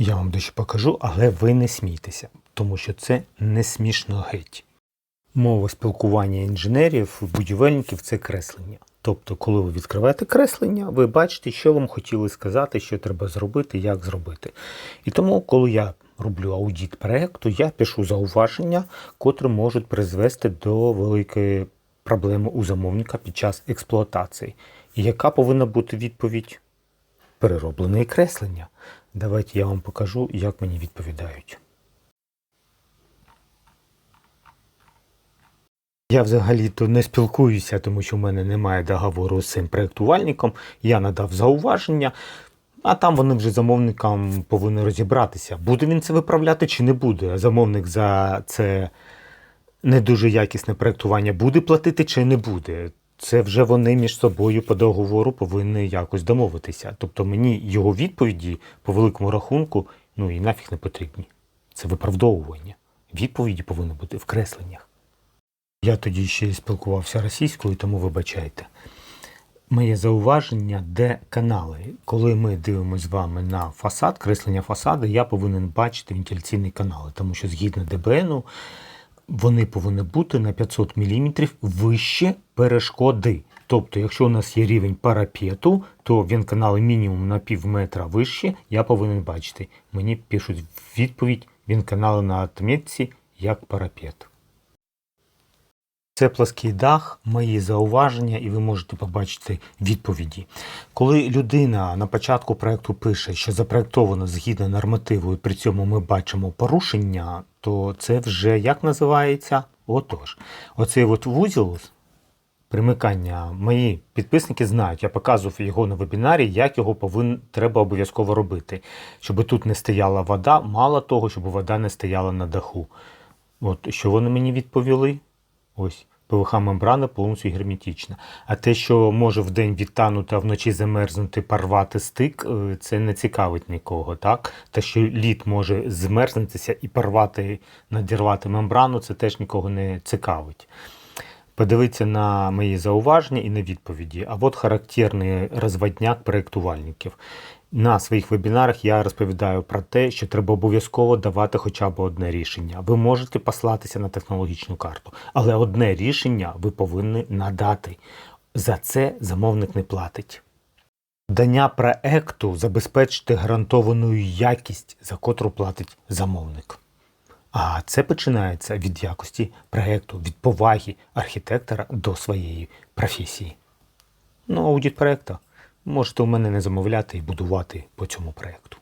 Я вам дещо покажу, але ви не смійтеся, тому що це не смішно геть. Мова спілкування інженерів, будівельників це креслення. Тобто, коли ви відкриваєте креслення, ви бачите, що вам хотіли сказати, що треба зробити, як зробити. І тому, коли я роблю аудит проекту, я пишу зауваження, котрі можуть призвести до великої проблеми у замовника під час експлуатації. І яка повинна бути відповідь? Перероблене креслення. Давайте я вам покажу, як мені відповідають. Я взагалі-то не спілкуюся, тому що в мене немає договору з цим проєктувальником. Я надав зауваження, а там вони вже замовникам повинні розібратися, буде він це виправляти чи не буде. Замовник за це не дуже якісне проєктування буде платити чи не буде. Це вже вони між собою по договору повинні якось домовитися. Тобто мені його відповіді по великому рахунку ну і нафіг не потрібні. Це виправдовування. Відповіді повинні бути в кресленнях. Я тоді ще спілкувався російською, тому вибачайте. Моє зауваження, де канали. Коли ми дивимося з вами на фасад, креслення фасаду, я повинен бачити вентиляційні канали, тому що згідно ДБНу вони повинні бути на 500 мм вище перешкоди. Тобто, якщо у нас є рівень парапету, то він канали мінімум на пів метра вище, я повинен бачити. Мені пишуть відповідь, він канали на отметці як парапет. Це плаский дах, мої зауваження, і ви можете побачити відповіді. Коли людина на початку проекту пише, що запроектовано згідно нормативу, і при цьому ми бачимо порушення, то це вже як називається? Отож, оцей от вузол примикання мої підписники знають. Я показував його на вебінарі, як його повин, треба обов'язково робити. Щоб тут не стояла вода, мало того, щоб вода не стояла на даху. От що вони мені відповіли? Ось. ПВХ-мембрана повністю герметична. А те, що може вдень відтанути, а вночі замерзнути, порвати стик, е, це не цікавить нікого. так? Те, що лід може змерзнутися і порвати, надірвати мембрану, це теж нікого не цікавить. Подивіться на мої зауваження і на відповіді. А от характерний розводняк проєктувальників. На своїх вебінарах я розповідаю про те, що треба обов'язково давати хоча б одне рішення. Ви можете послатися на технологічну карту, але одне рішення ви повинні надати. За це замовник не платить. Дання проекту забезпечити гарантовану якість, за котру платить замовник. А це починається від якості проекту, від поваги архітектора до своєї професії. Ну, аудит проекту можете у мене не замовляти і будувати по цьому проекту.